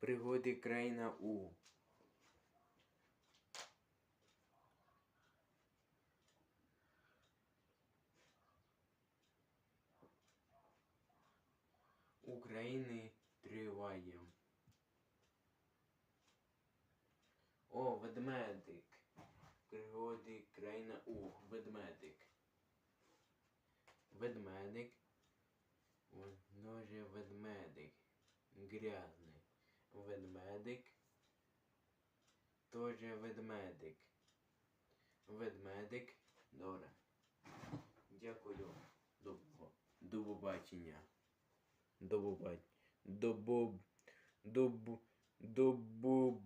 Пригоди країна У. України триває. О, ведмедик. Пригоди країна У. Ведмедик. Ведмедик. Дуже ведмедик. Грязний. Ведмедик. Тоже ведмедик. Ведмедик. Добре. Дякую. До, до побачення. До побачення. До боб... До, бу- до побачення.